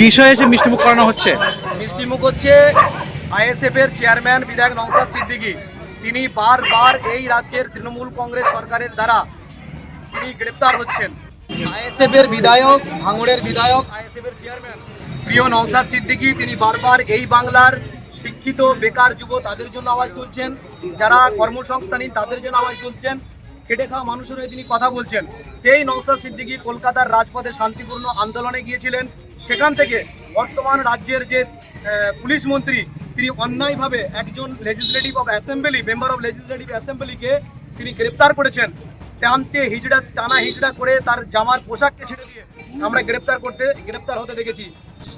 বিষয়ে যে মিষ্টিমুখ করানো হচ্ছে? মিষ্টিমুখ হচ্ছে আইএসএফ চেয়ারম্যান বিধায়ক নওসাদ সিদ্দিকী। তিনি বারবার এই রাজ্যের তৃণমূল কংগ্রেস সরকারের দ্বারা তিনি গ্রেপ্তার হচ্ছেন। আইএসএফ এর বিধায়ক, ভাঙড়ের বিধায়ক আইএসএফ এর চেয়ারম্যান, প্রিয় নওসাদ সিদ্দিকী, তিনি বারবার এই বাংলার শিক্ষিত, বেকার যুব তাদের জন্য আওয়াজ তুলছেন। যারা কর্মসংস্থানহীন তাদের জন্য আওয়াজ তুলছেন। খেটে খাওয়া মানুষের হয়ে তিনি কথা বলছেন। সেই নওসাদ সিদ্দিকী কলকাতার রাজপথে শান্তিপূর্ণ আন্দোলনে গিয়েছিলেন। সেখান থেকে বর্তমান রাজ্যের যে পুলিশ মন্ত্রী, তিনি অন্যায়ভাবে একজন legislative of assembly member of legislative অ্যাসেম্বলিকে তিনি গ্রেপ্তার করেছেন। টানতে হিজড়া, টানা হিজড়া করে তার জামার পোশাককে ছেড়ে দিয়ে আমরা গ্রেপ্তার করতে, গ্রেপ্তার হতে দেখেছি।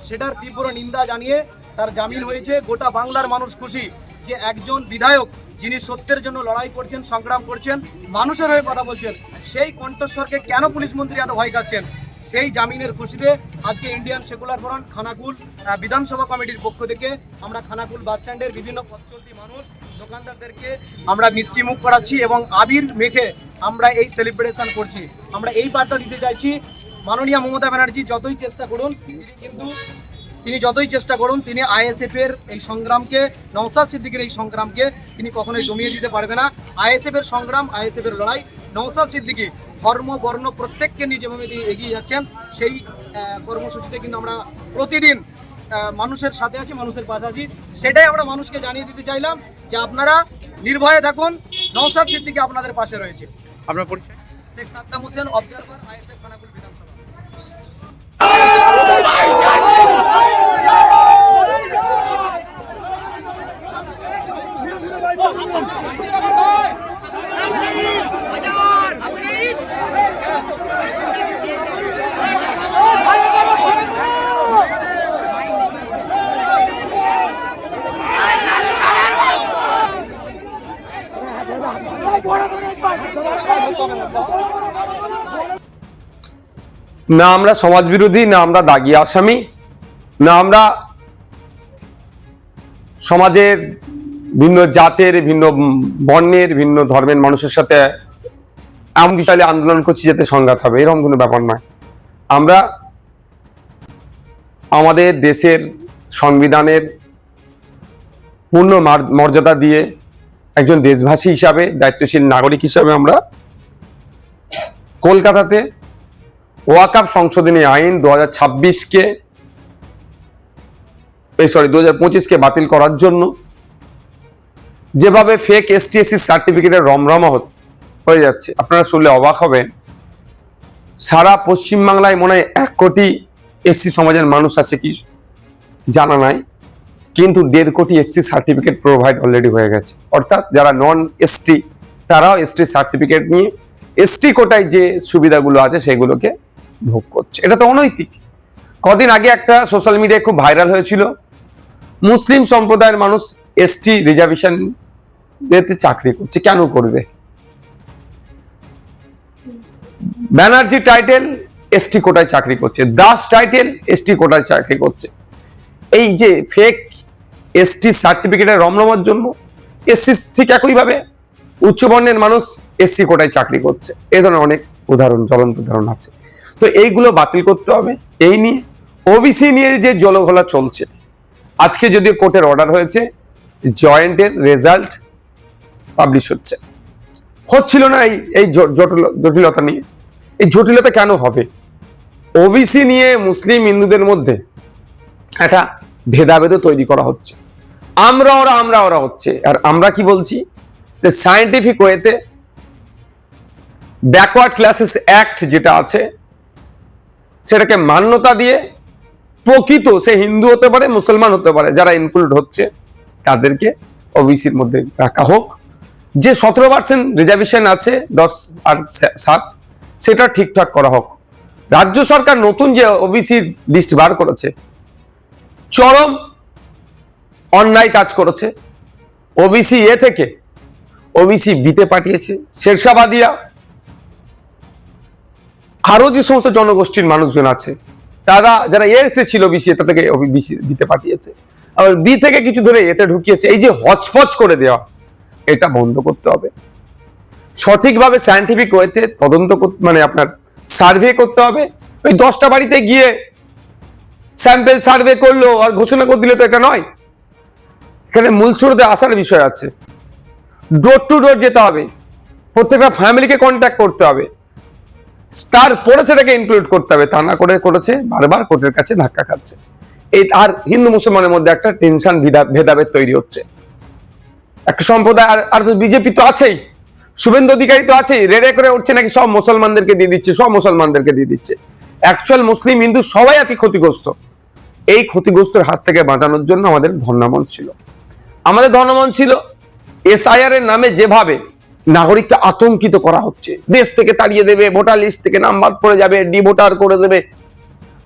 সেটার তীব্র নিন্দা জানিয়ে তার জামিন হয়েছে। গোটা বাংলার মানুষ খুশি যে একজন বিধায়ক যিনি সত্যের জন্য লড়াই করছেন, সংগ্রাম করছেন, মানুষের হয়ে কথা বলছেন, সেই কণ্ঠস্বরকে কেন পুলিশ মন্ত্রী এত ভয় খাচ্ছেন? সেই জামিনের খুশিতে আজকে ইন্ডিয়ান সেকুলার ফ্রন্ট খানাকুল বিধানসভা কমিটির পক্ষ থেকে আমরা খানাকুল বাস স্ট্যান্ডের বিভিন্ন পথ চলতি মানুষ, দোকানদারদেরকে আমরা মিষ্টি মুখ করাচ্ছি এবং আবির মেখে আমরা এই সেলিব্রেশন করছি। আমরা এই বার্তা দিতে চাইছি মাননীয় মমতা ব্যানার্জি, যতই চেষ্টা করুন, তিনি কিন্তু তিনি যতই চেষ্টা করুন তিনি আইএসএফ এর এই সংগ্রামকে নওসাদ সিদ্দিকের এই সংগ্রামকে তিনি কখনোই জমিয়ে দিতে পারবে না। আইএসএফ এর সংগ্রাম আইএসএফ এর লড়াই নওসাদ সিদ্দিকি ধর্ম বর্ণ প্রত্যেককে নিয়ে যেভাবে তিনি এগিয়ে যাচ্ছেন সেই কর্মসূচিতে কিন্তু আমরা প্রতিদিন মানুষের সাথে আছি মানুষের পাশে আছি। সেটাই আমরা মানুষকে জানিয়ে দিতে চাইলাম যে আপনারা নির্ভয়ে থাকুন নওসাদ সিদ্দিকি আপনাদের পাশে রয়েছে। আপনার পরিচয়? শেখ সাদ্দাম হোসেন অবজারভার আইএসএফ খানাকুল বিধানসভা। না আমরা সমাজ বিরোধী না আমরা দাগি আসামি না আমরা সমাজের ভিন্ন জাতের, ভিন্ন বর্ণের, ভিন্ন ধর্মের মানুষের সাথে এমন বিষয়ে আন্দোলন করছি যাতে সংঘাত হবে। এরকম কোনো ব্যাপার নয়। আমরা আমাদের দেশের সংবিধানের পূর্ণ মর্যাদা দিয়ে একজন দেশভাষী হিসাবে, দায়িত্বশীল নাগরিক হিসাবে আমরা কলকাতাতে ওয়াকাফ সংশোধনী আইন দু হাজার ছাব্বিশকে সরি দু হাজার পঁচিশকে বাতিল করার জন্য যেভাবে ফেক এসটিএসসি সার্টিফিকেটের রমরমা হয়ে যাচ্ছে। আপনারা শুনলে অবাক হবেন। সারা পশ্চিমবাংলায় মনে হয় এক কোটি এসসি সমাজের মানুষ আছে কি জানা নাই, কিন্তু দেড় কোটি এসসি সার্টিফিকেট প্রোভাইড অলরেডি হয়ে গেছে। অর্থাৎ যারা নন এসটি তারাও এসটি সার্টিফিকেট নিয়ে এসটি কোটায় যে সুবিধাগুলো আছে সেগুলোকে ভোগ করছে। এটা তো অনৈতিক। কদিন আগে একটা সোশ্যাল মিডিয়ায় খুব ভাইরাল হয়েছিল। মুসলিম সম্প্রদায়ের মানুষ এসটি রিজার্ভেশন চাকরি করছে, কেন করবে? ব্যানার্জি টাইটেল এসটি কোটায় চাকরি করছে দাস টাইটেল এসটি কোটায় চাকরি করছে। এই যে ফেক এসটি সার্টিফিকেটের রমরমার জন্য এসসি ঠিক একইভাবে উচ্চবর্ণের মানুষ এসসি কোটায় চাকরি করছে। এ ধরনের অনেক উদাহরণ, জ্বলন্ত উদাহরণ আছে। তো এইগুলো বাতিল করতে হবে। এই নিয়ে ওবিসি নিয়ে যে জলঘোলা চলছে আজকে যদিও কোর্টের অর্ডার হয়েছে, জয়েন্টের রেজাল্ট পাবলিশ হচ্ছে। হচ্ছিল না এই এই জটিল- জটিলতা নিয়ে। এই জটিলতা কেন হবে? ওবিসি নিয়ে মুসলিম হিন্দুদের মধ্যে একটা ভেদাভেদ তৈরি করা হচ্ছে। আমরা ওরা আমরা ওরা হচ্ছে। আর আমরা কি বলছি? যে সায়েন্টিফিক ওয়েতে ব্যাকওয়ার্ড ক্লাসেস অ্যাক্ট যেটা আছে, সেটাকে মান্যতা দিয়ে প্রকৃত, সে হিন্দু হতে পারে, মুসলমান হতে পারে, যারা ইনক্লুড হচ্ছে, তাদেরকে ওবিসির মধ্যে রাখা হোক। যে সতেরো পার্সেন্ট রিজার্ভেশন আছে, দশ আর সাত, সেটা ঠিকঠাক করা হোক। রাজ্য সরকার নতুন যে ওবিসি লিস্ট বার করেছে, চরম অন্যায় কাজ করেছে। ওবিসি এ থেকে ওবিসি বিতে পাঠিয়েছে, শেরশাবাদিয়া। আরও যে সমস্ত জনগোষ্ঠীর মানুষজন আছে তারা যারা এতে ছিল বিসি তাদেরকে বিসি বিতে পাঠিয়েছে। আবার বি থেকে কিছু ধরে এতে ঢুকিয়েছে। এই যে হচপচ করে দেওয়া, এটা বন্ধ করতে হবে। সঠিকভাবে সায়েন্টিফিক ওয়েতে তদন্ত মানে আপনার সার্ভে করতে হবে। ওই দশটা বাড়িতে গিয়ে স্যাম্পেল সার্ভে করল আর ঘোষণা করে দিলে তো এটা নয়। এখানে মূল আসার বিষয় আছে। ডোর টু ডোর যেতে হবে। প্রত্যেকটা ফ্যামিলিকে কন্ট্যাক্ট করতে হবে। তারপরে সেটাকে ইনক্লুড করতে হবে। তা না করে করেছে, বারবার কোর্টের কাছে ধাক্কা খাচ্ছে। এই আর হিন্দু মুসলমানের মধ্যে একটা টেনশন ভেদাভেদ তৈরি হচ্ছে। একটা সম্প্রদায়, আর আর বিজেপি তো আছেই। শুভেন্দু অধিকারী তো আছেই। রেড়ে করে উঠছে নাকি সব মুসলমানদেরকে দিয়ে দিচ্ছে, সব মুসলমানদেরকে দিয়ে দিচ্ছে। অ্যাকচুয়াল মুসলিম হিন্দু সবাই আছে ক্ষতিগ্রস্ত। এই ক্ষতিগ্রস্তের হাত থেকে বাঁচানোর জন্য আমাদের ধর্ণামন ছিল। আমাদের ধর্ণামন ছিল এসআইআর এর নামে যেভাবে নাগরিককে আতঙ্কিত করা হচ্ছে। দেশ থেকে তাড়িয়ে দেবে, ভোটার লিস্ট থেকে নাম বাদ পড়ে যাবে, ডিভোটার করে দেবে।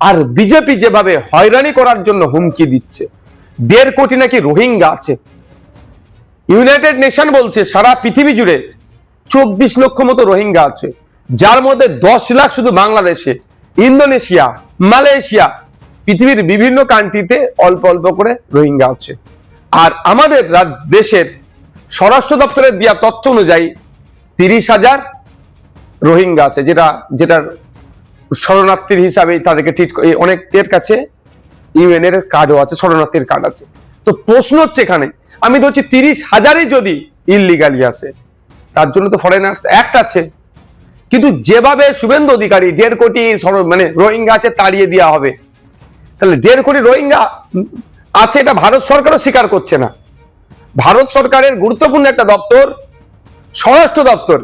আর বিজেপি যেভাবে হয়রানি করার জন্য হুমকি দিচ্ছে, দেড় কোটি নাকি রোহিঙ্গা আছে। ইউনাইটেড নেশন বলছে, সারা পৃথিবী জুড়ে চব্বিশ লক্ষ মতো রোহিঙ্গা আছে। যার মধ্যে দশ লাখ শুধু বাংলাদেশে, ইন্দোনেশিয়া, মালয়েশিয়া, পৃথিবীর বিভিন্ন কান্ট্রিতে অল্প অল্প করে রোহিঙ্গা আছে। আর আমাদের দেশের স্বরাষ্ট্র দপ্তরের দেওয়া তথ্য অনুযায়ী তিরিশ হাজার রোহিঙ্গা আছে, যেটা, যেটার শরণার্থীর হিসাবে তাদেরকে ট্রিট অনেকের কাছে ইউএন এর কার্ডও আছে, শরণার্থীর কার্ড আছে। তো প্রশ্ন হচ্ছে এখানে, আমি ধরছি তিরিশ হাজারই যদি ইললিগালি আসে, তার জন্য তো ফরেনার্স অ্যাক্ট আছে। কিন্তু যেভাবে শুভেন্দু অধিকারী দেড় কোটি মানে রোহিঙ্গা আছে তাড়িয়ে দেওয়া হবে, তাহলে দেড় কোটি রোহিঙ্গা আছে এটা ভারত সরকারও স্বীকার করছে না। ভারত সরকারের গুরুত্বপূর্ণ একটা দপ্তর, স্বরাষ্ট্র দপ্তর।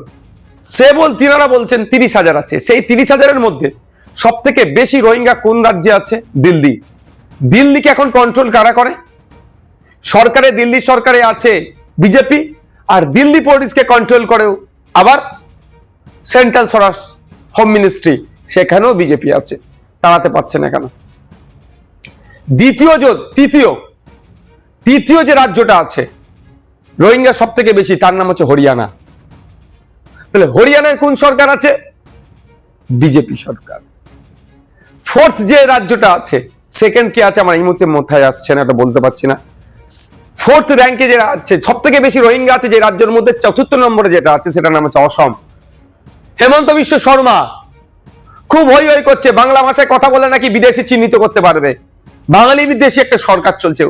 সে বল, তিনারা বলছেন তিরিশ হাজার আছে। সেই তিরিশ হাজারের মধ্যে সব থেকে বেশি রোহিঙ্গা কোন রাজ্যে আছে? দিল্লি। দিল্লিকে এখন কন্ট্রোল কারা করে? সরকারে, দিল্লি সরকারে আছে বিজেপি আর দিল্লি পুলিশকে কন্ট্রোল করেও আবার সেন্ট্রাল স্বরাষ্ট্র হোম মিনিস্ট্রি সেখানেও বিজেপি আছে। দাঁড়াতে পারছে না কেন? দ্বিতীয় যে, তৃতীয় তৃতীয় যে রাজ্যটা আছে রোহিঙ্গা সব থেকে বেশি, তার নাম হচ্ছে হরিয়ানা। তাহলে হরিয়ানায় কোন সরকার আছে? বিজেপি সরকার। ফোর্থ যে রাজ্যটা আছে সেকেন্ড কে আছে, আমার এই মুহূর্তে মাথায় আসছে না, এটা বলতে পারছি না। ফোর্থ র্যাঙ্কে যেটা আছে সব থেকে বেশি রোহিঙ্গা আছে যে রাজ্যের মধ্যে, চতুর্থ নম্বরে যেটা আছে, সেটার নাম হচ্ছে অসম। হেমন্ত বিশ্ব শর্মা। খুব হই হই করছে, বাংলা ভাষায় কথা বলে নাকি বিদেশি চিহ্নিত করতে পারবে? বাঙালি বিদেশি একটা সরকার চলছে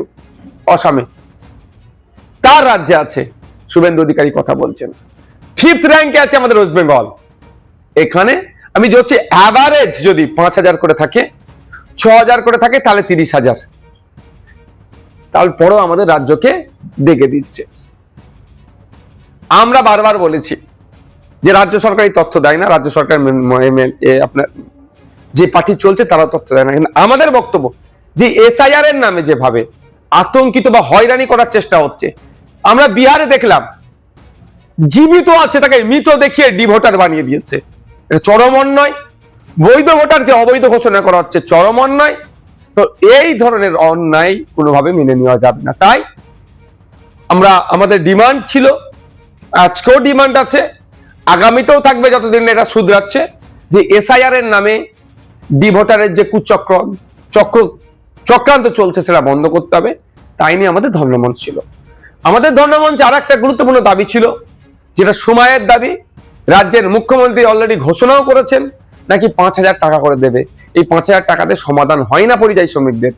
অসমে। কার রাজ্যে আছে, শুভেন্দু অধিকারী কথা বলছেন। ফিফথ র্যাঙ্কে আছে আমাদের ওয়েস্ট বেঙ্গল। এখানে আমি যদি অ্যাভারেজ যদি পাঁচ হাজার করে থাকে, ছ হাজার করে থাকে, তাহলে তিরিশ হাজার। তারপরও আমাদের রাজ্যকে দেখে দিচ্ছে। আমরা বারবার বলেছি যে রাজ্য সরকার এই তথ্য দেয় না, রাজ্য সরকার আপনার যে পার্টি চলছে তারা তথ্য দেয় না। কিন্তু আমাদের বক্তব্য যে এসআইআর এর নামে যেভাবে আতঙ্কিত বা হয়রানি করার চেষ্টা হচ্ছে আমরা বিহারে দেখলাম, জীবিত আছে তাকে মৃত দেখিয়ে ডি ভোটার বানিয়ে দিয়েছে। এটা চরম অন্যায়। বৈধ ভোটারকে অবৈধ ঘোষণা করা হচ্ছে চরম অন্যায়। তো এই ধরনের অন্যায় কোনোভাবে মেনে নেওয়া যাবে না। তাই আমরা, আমাদের ডিমান্ড ছিল, আজকেও ডিমান্ড আছে, আগামীতেও থাকবে যতদিন এটা শুধরাচ্ছে, যে এসআইআর এর নামে ডি ভোটারের যে কুচক্র চক্র, চক্রান্ত চলছে সেটা বন্ধ করতে হবে। তাই নিয়ে আমাদের ধর্মমঞ্চ ছিল। আমাদের ধর্মমঞ্চে আর একটা গুরুত্বপূর্ণ দাবি ছিল, যেটা সময়ের দাবি। রাজ্যের মুখ্যমন্ত্রী অলরেডি ঘোষণাও করেছেন, নাকি পাঁচ হাজার টাকা করে দেবে। এই পাঁচ হাজার টাকাতে সমাধান হয় না পরিযায়ী শ্রমিকদের।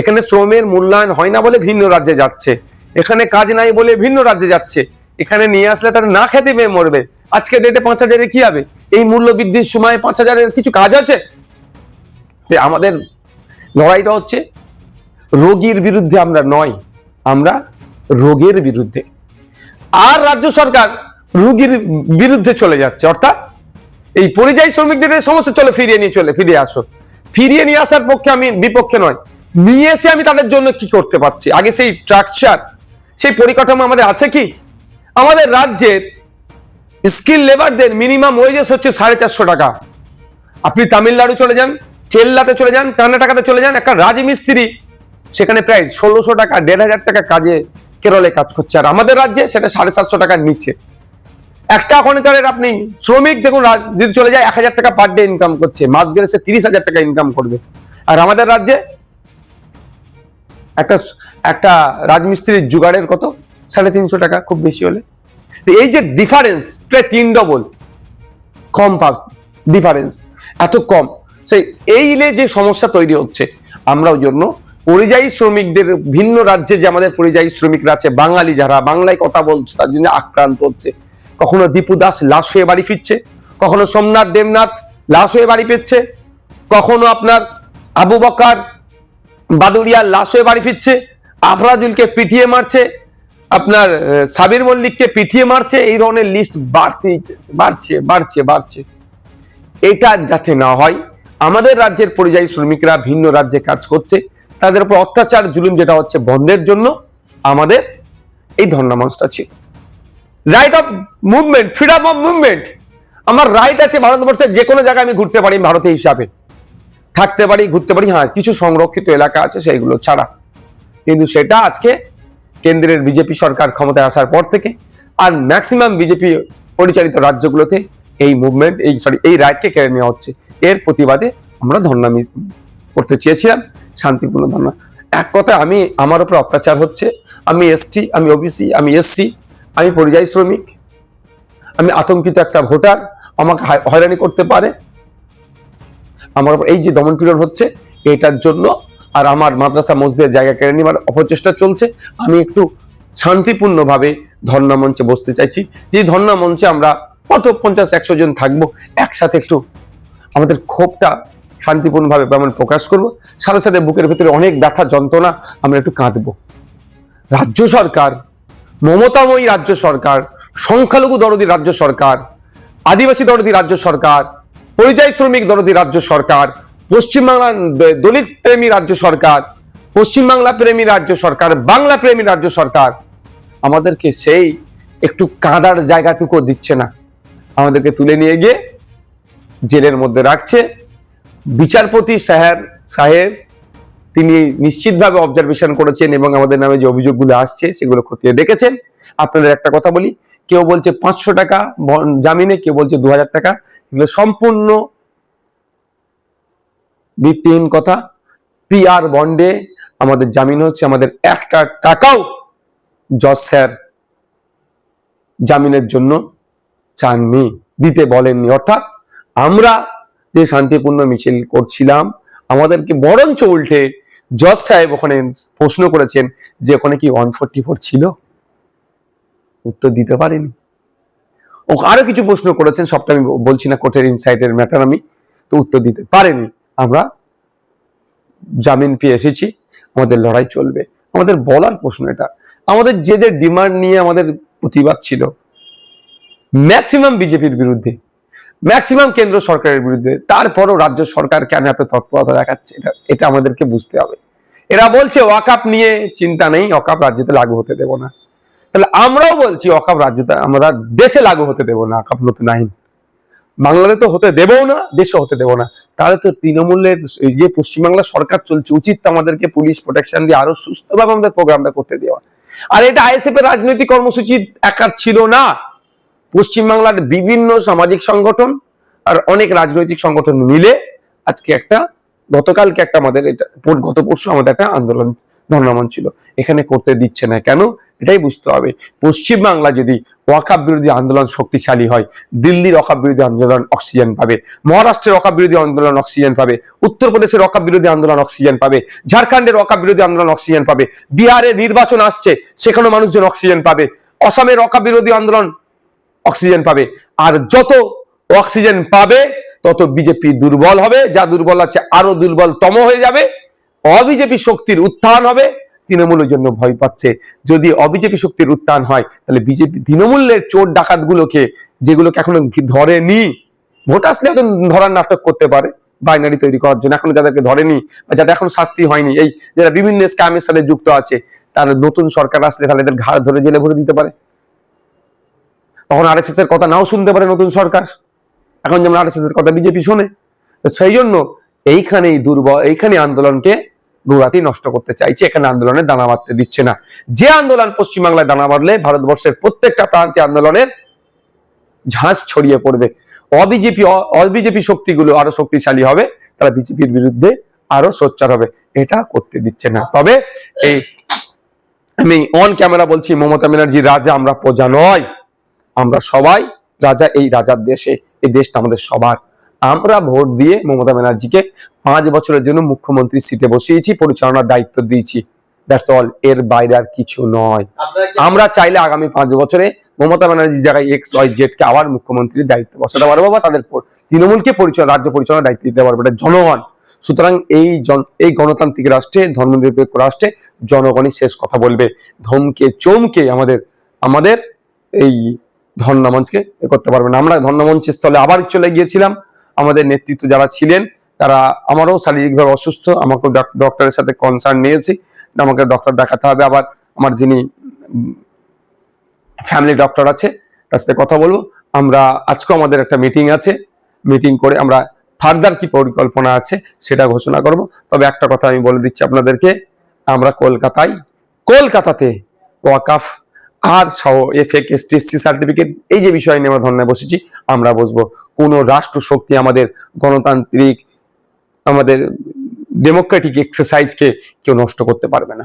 এখানে শ্রমের মূল্যায়ন হয় না বলে ভিন্ন রাজ্যে যাচ্ছে। এখানে কাজ নাই বলে ভিন্ন রাজ্যে যাচ্ছে। এখানে নিয়ে আসলে তারা না খেতে পেয়ে মরবে। আজকে ডেটে পাঁচ হাজারে কি হবে? এই মূল্য বৃদ্ধির সময় পাঁচ হাজারের কিছু কাজ আছে? আমাদের লড়াইটা হচ্ছে, রোগীর বিরুদ্ধে আমরা নয়, আমরা রোগের বিরুদ্ধে। আর রাজ্য সরকার রোগীর বিরুদ্ধে চলে যাচ্ছে, অর্থাৎ এই পরিযায়ী শ্রমিকদের এই সমস্যা চলে ফিরিয়ে নিয়ে চলে, ফিরিয়ে আসো। ফিরিয়ে নিয়ে আসার পক্ষে আমি বিপক্ষে নয়, নিয়ে এসে আমি তাদের জন্য কি করতে পারছি? আগে সেই স্ট্রাকচার সেই পরিকাঠামো আমাদের আছে কি? আমাদের রাজ্যের স্কিল লেবারদের মিনিমাম ওয়েজেস হচ্ছে সাড়ে চারশো টাকা। আপনি তামিলনাড়ু চলে যান কেরলাতে চলে যান, কর্ণাটকাতে চলে যান, একটা রাজমিস্ত্রি, সেখানে প্রায় ষোলোশো টাকা, দেড় হাজার টাকা কাজে কেরলে কাজ করছে। আর আমাদের রাজ্যে সেটা সাড়ে সাতশো টাকার নিচে। একটা খনিকারের আপনি শ্রমিক দেখুন যদি চলে যায় এক হাজার টাকা পার ডে ইনকাম করছে। মাস গেলে সে তিরিশ হাজার টাকা ইনকাম করবে। আর আমাদের রাজ্যে একটা একটা রাজমিস্ত্রির জুগাড়ের কত? সাড়ে তিনশো টাকা, খুব বেশি হলে। তো এই যে ডিফারেন্স প্রায় তিন ডবল কম পাব ডিফারেন্স এত কম। সেই এই নিয়ে যে সমস্যা তৈরি হচ্ছে আমরা ওই জন্য পরিযায়ী শ্রমিকদের, ভিন্ন রাজ্যে যে আমাদের পরিযায়ী শ্রমিকরা আছে, বাঙালি যারা, বাংলায় কথা বলছে, তার জন্য আক্রান্ত হচ্ছে। কখনো দীপু দাস লাশ হয়ে বাড়ি ফিরছে, কখনো সোমনাথ দেবনাথ লাশ হয়ে বাড়ি ফিরছে, কখনো আপনার আবু বকার বাদুরিয়া লাশ হয়ে বাড়ি ফিরছে, আফরাজুলকে পিটিয়ে মারছে, আপনার সাবির মল্লিককে পিটিয়ে মারছে, এই ধরনের লিস্ট বাড়তেই বাড়ছে বাড়ছে বাড়ছে। এটা যাতে না হয়, আমাদের রাজ্যের পরিযায়ী শ্রমিকরা ভিন্ন রাজ্যে কাজ করছে তাদের উপর অত্যাচার, জুলুম যেটা হচ্ছে বন্ধের জন্য আমাদের এই ধর্ণা মঞ্চটা ছিল। Right of movement freedom of movement আমার রাইট আছে ভারতবর্ষের যে কোনো জায়গায় আমি ঘুরতে পারি ভারতে হিসাবে। থাকতে পারি, ঘুরতে পারি হ্যাঁ কিছু সংরক্ষিত এলাকা আছে সেইগুলো ছাড়া। কিন্তু সেটা আজকে কেন্দ্রের বিজেপি সরকার ক্ষমতায় আসার পর থেকে আর ম্যাক্সিমাম বিজেপি পরিচালিত রাজ্যগুলোতে এই মুভমেন্ট এই সরি এই রাইটকে কেড়ে নেওয়া হচ্ছে। এর প্রতিবাদে আমরা ধর্ণা করতে চেয়েছিলাম, শান্তিপূর্ণ ধর্ণা। এক কথা আমি, আমার উপর অত্যাচার হচ্ছে। আমি এসটি, আমি ওবিসি, আমি এসসি, আমি পরিযায়ী শ্রমিক, আমি আতঙ্কিত একটা ভোটার, আমাকে হয়রানি করতে পারে। আমার এই যে দমন পীড়ন হচ্ছে, এটার জন্য আর আমার মাদ্রাসা মসজিদের জায়গা কেড়ে নেবার অপচেষ্টা চলছে। আমি একটু শান্তিপূর্ণভাবে ধর্ণা মঞ্চে বসতে চাইছি। যে ধর্ণা মঞ্চে আমরা কত পঞ্চাশ, একশো জন থাকব, একসাথে একটু আমাদের ক্ষোভটা শান্তিপূর্ণভাবে আমরা প্রকাশ করব। সাথে সাথে বুকের ভিতরে অনেক ব্যথা, যন্ত্রণা, আমরা একটু কাঁদবো। রাজ্য সরকার, মমতাময়ী রাজ্য সরকার, সংখ্যালঘু দরদি রাজ্য সরকার, আদিবাসী দরদি রাজ্য সরকার, পরিযায়ী শ্রমিক দরদি রাজ্য সরকার, পশ্চিমবাংলার দলিত প্রেমী রাজ্য সরকার, পশ্চিমবাংলা প্রেমী রাজ্য সরকার, বাংলা প্রেমী রাজ্য সরকার, আমাদেরকে সেই একটু কাঁদার জায়গাটুকু দিচ্ছে না। আমাদেরকে তুলে নিয়ে গিয়ে জেলের মধ্যে রাখছে। বিচারপতি সাহেব সাহেব, তিনি নিশ্চিতভাবে অবজারভেশন করেছেন এবং আমাদের নামে যে অভিযোগগুলো আসছে, সেগুলো খতিয়ে দেখেছেন। আপনাদের একটা কথা বলি, কেউ বলছে পাঁচশো টাকা জামিনে, কেউ বলছে দু হাজার টাকা। এগুলো সম্পূর্ণ ভিত্তিহীন কথা। পিআর বন্ডে আমাদের জামিন হচ্ছে, আমাদের একটা টাকাও জজ স্যার জামিনের জন্য চাননি, দিতে বলেননি। অর্থাৎ আমরা যে শান্তিপূর্ণ মিছিল করছিলাম, আমাদেরকে বরঞ্চ উল্টে জজ সাহেব ওখানে প্রশ্ন করেছেন যে ওখানে কি ওয়ান ফোরটি ফোর ছিল? উত্তর দিতে পারেনি। ও আরও কিছু প্রশ্ন করেছেন, সবটা আমি বলছি না কোর্টের ইনসাইটের ম্যাটার আমি, তো উত্তর দিতে পারেনি। আমরা জামিন পেয়ে এসেছি, আমাদের লড়াই চলবে। আমাদের বলার প্রশ্ন এটা। আমাদের যে যে ডিমান্ড নিয়ে আমাদের প্রতিবাদ ছিল ম্যাক্সিমাম বিজেপির বিরুদ্ধে ম্যাক্সিমাম কেন্দ্র সরকারের বিরুদ্ধে, তারপরও রাজ্য সরকার কেন এত তৎপরতা দেখাচ্ছে, এটা এটা আমাদেরকে বুঝতে হবে। এরা বলছে ওয়াকাপ নিয়ে চিন্তা নেই, ওয়াকাপ রাজ্যতে লাগু হতে দেব না। তাহলে আমরাও বলছি অকাপ রাজ্যতে, আমরা দেশে লাগু হতে দেব না অকাপ নতুন আইন। বাংলাদেশে তো হতে দেবও না দেশে হতে দেব না। তাহলে তো তৃণমূলের যে পশ্চিমবাংলা সরকার চলছে, উচিত আমাদেরকে পুলিশ প্রোটেকশন দিয়ে আরও সুস্থভাবে আমাদের প্রোগ্রামটা করতে দেওয়া। আর এটা আইএসএফ এর রাজনৈতিক কর্মসূচি একার ছিল না। পশ্চিমবাংলার বিভিন্ন সামাজিক সংগঠন আর অনেক রাজনৈতিক সংগঠন মিলে আজকে একটা, গতকালকে একটা আমাদের এটা, গত পরশু আমাদের একটা আন্দোলন ধর্ণামন ছিল। এখানে করতে দিচ্ছে না কেন? এটাই বুঝতে হবে। পশ্চিমবাংলা যদি ওয়াকাব বিরোধী আন্দোলন শক্তিশালী হয়, দিল্লির ওয়াকাব বিরোধী আন্দোলন অক্সিজেন পাবে, মহারাষ্ট্রের ওয়াকাব বিরোধী আন্দোলন অক্সিজেন পাবে, উত্তরপ্রদেশের ওয়াকাব বিরোধী আন্দোলন অক্সিজেন পাবে, ঝাড়খণ্ডের ওয়াকাব বিরোধী আন্দোলন অক্সিজেন পাবে, বিহারে নির্বাচন আসছে সেখানে মানুষজন অক্সিজেন পাবে। অসমের ওয়াকাব বিরোধী আন্দোলন অক্সিজেন পাবে। আর যত অক্সিজেন পাবে, তত বিজেপি দুর্বল হবে। যা দুর্বল আছে, আরও দুর্বলতম হয়ে যাবে। অবিজেপি শক্তির উত্থান হবে, তৃণমূলের জন্য ভয় পাচ্ছে। যদি অবিজেপি শক্তির উত্থান হয়, তাহলে বিজেপি তৃণমূলের চোর ডাকাত গুলোকে যেগুলোকে এখনও ধরেনি, ভোট আসলে এখন ধরার নাটক করতে পারে বাইনারি তৈরি করার জন্য। এখনও যাদেরকে ধরেনি বা যাদের এখন শাস্তি হয়নি, এই যারা বিভিন্ন স্ক্যামের সাথে যুক্ত আছে, তার নতুন সরকার আসলে তাহলে এদের ঘাড় ধরে জেলে ভরে দিতে পারে। তখন আরএসএস এর কথা নাও শুনতে পারে নতুন সরকার। এখন যেমন আরএসএস এর কথা বিজেপি শোনে, তো সেই জন্য এইখানেই দুর্বল এইখানে আন্দোলনকে গোড়াতি নষ্ট করতে চাইছে। এখানে আন্দোলনে দানা বাঁধতে দিচ্ছে না। যে আন্দোলন পশ্চিমবাংলায় দানা বাঁধলে ভারতবর্ষের প্রত্যেকটা প্রান্তে আন্দোলনের ঝাঁস ছড়িয়ে পড়বে। অবিজেপি অবিজেপি শক্তিগুলো আরও শক্তিশালী হবে, তারা বিজেপির বিরুদ্ধে আরও সোচ্চার হবে। এটা করতে দিচ্ছে না। তবে এই আমি অন ক্যামেরা বলছি, মমতা ব্যানার্জি রাজা, আমরা প্রজা নয়। আমরা সবাই রাজা এই রাজার দেশে এই দেশটা আমাদের সবার। আমরা ভোট দিয়ে মমতা ব্যানার্জিকে পাঁচ বছরের জন্য মুখ্যমন্ত্রী সিটে বসিয়েছি পরিচালনার দায়িত্ব দিয়েছি। দ্যাটস অল এর বাইরে আর কিছু নয়। আমরা চাইলে আগামী পাঁচ বছরে মমতা ব্যানার্জির জায়গায় এক্স ওয়াই জেড কে আবার মুখ্যমন্ত্রীর দায়িত্ব বসাতে পারব বা তাদের তৃণমূলকে পরিচয় রাজ্য পরিচালনার দায়িত্ব দিতে পারব। এটা জনগণ। সুতরাং এই জন এই গণতান্ত্রিক রাষ্ট্রে ধর্মনিরপেক্ষ রাষ্ট্রে জনগণই শেষ কথা বলবে। ধমকে চমকে আমাদের আমাদের এই ধর্ণামঞ্চকে এ করতে পারবে না। আমরা ধর্ণামঞ্চের স্থলে আবার চলে গিয়েছিলাম। আমাদের নেতৃত্ব যারা ছিলেন, তারা আমারও শারীরিকভাবে অসুস্থ, আমাকেও ডাক- ডক্টরের সাথে কনসার্ন নিয়েছি। আমাকে ডক্টর দেখাতে হবে আবার। আমার যিনি ফ্যামিলি ডক্টর আছে, তার সাথে কথা বলব। আমরা, আজকেও আমাদের একটা মিটিং আছে। মিটিং করে আমরা ফার্দার কি পরিকল্পনা আছে সেটা ঘোষণা করব। তবে একটা কথা আমি বলে দিচ্ছি আপনাদেরকে। আমরা কলকাতায়, কলকাতাতে ওয়াকাফ আর সহ এফএক এসটিএসসি সার্টিফিকেট এই যে বিষয় নিয়ে আমরা ধর্নায় বসেছি, আমরা বসবো। কোনো রাষ্ট্র শক্তি আমাদের গণতান্ত্রিক, আমাদের ডেমোক্রেটিক এক্সারসাইজকে কেউ নষ্ট করতে পারবে না।